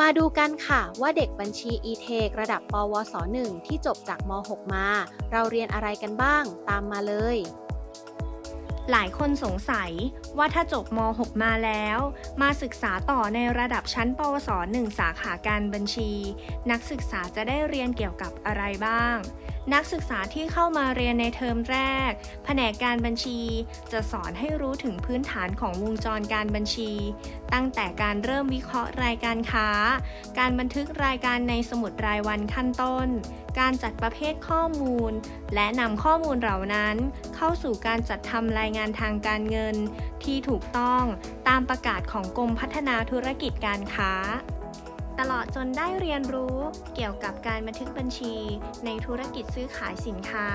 มาดูกันค่ะว่าเด็กบัญชี e-tech ระดับปวส 1 ที่จบจากม .6 มา เราเรียนอะไรกันบ้างตามมาเลย หลายคนสงสัยว่าถ้าจบม .6 มาแล้ว มาศึกษาต่อในระดับชั้น ปวส 1 สาขาการบัญชี นักศึกษาจะได้เรียนเกี่ยวกับอะไรบ้าง นักศึกษาที่เข้ามาเรียนในเทอมแรก แผนกการบัญชี จะสอนให้รู้ถึงพื้นฐานของวงจรการบัญชี ตั้งแต่การเริ่มวิเคราะห์รายการค้า การบันทึกรายการในสมุดรายวันขั้นต้น การจัดประเภทข้อมูล และนำข้อมูลเหล่านั้น เข้าสู่การจัดทำรายงานทางการเงิน ที่ถูกต้องตามประกาศของกรมพัฒนาธุรกิจการค้า ตลอดจนได้เรียนรู้เกี่ยวกับการบันทึกบัญชี ในธุรกิจซื้อขายสินค้า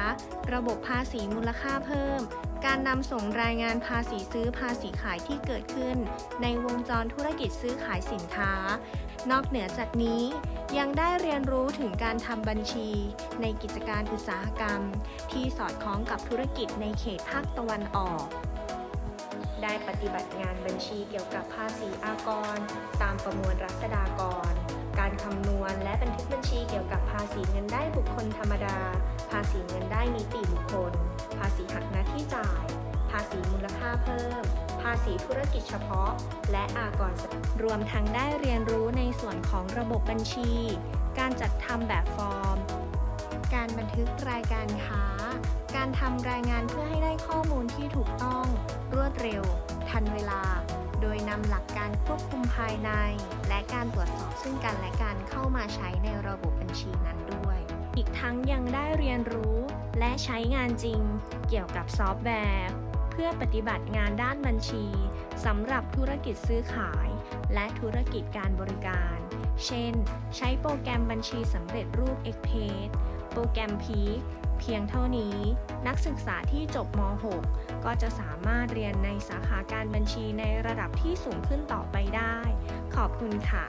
ระบบภาษีมูลค่าเพิ่ม การนำส่งรายงานภาษีซื้อภาษีขายที่เกิดขึ้น ในวงจรธุรกิจซื้อขายสินค้า นอกเหนือจากนี้ยังได้เรียนรู้ถึงการทำบัญชี ในกิจการอุตสาหกรรม ที่สอดคล้องกับธุรกิจในเขตภาคตะวันออก ได้ปฏิบัติงานบัญชีเกี่ยวกับภาษีอากร ตามประมวลรัษฎากร การคำนวณและบันทึกบัญชีเกี่ยวกับภาษีเงินได้บุคคลธรรมดา ภาษีเงินได้นิติบุคคล ภาษีหักหน้าที่จ่าย ภาษีมูลค่าเพิ่ม ภาษีธุรกิจเฉพาะ และอากรรวมทั้งได้เรียนรู้ในส่วนของระบบบัญชี การจัดทำแบบฟอร์ม การบันทึกรายการค้า การทำรายงานเพื่อให้ได้ข้อมูลที่ถูกต้อง รวดเร็ว ทันเวลา โดยนำหลักการควบคุมภายใน และการตรวจสอบซึ่งกันและกันเข้ามาใช้ในระบบบัญชีนั้นด้วย อีกทั้งยังได้เรียนรู้และใช้งานจริง เกี่ยวกับซอฟต์แวร์เพื่อปฏิบัติงานด้านบัญชีสำหรับธุรกิจซื้อขาย และธุรกิจการบริการ เช่น ใช้โปรแกรมบัญชีสำเร็จรูป e x p a s โปรแกรมพีคเพียงเท่านี้ นักศึกษาที่จบม .6 ก็จะสามารถเรียนในสาขาการบัญชีในระดับที่สูงขึ้นต่อไปได้ ขอบคุณค่ะ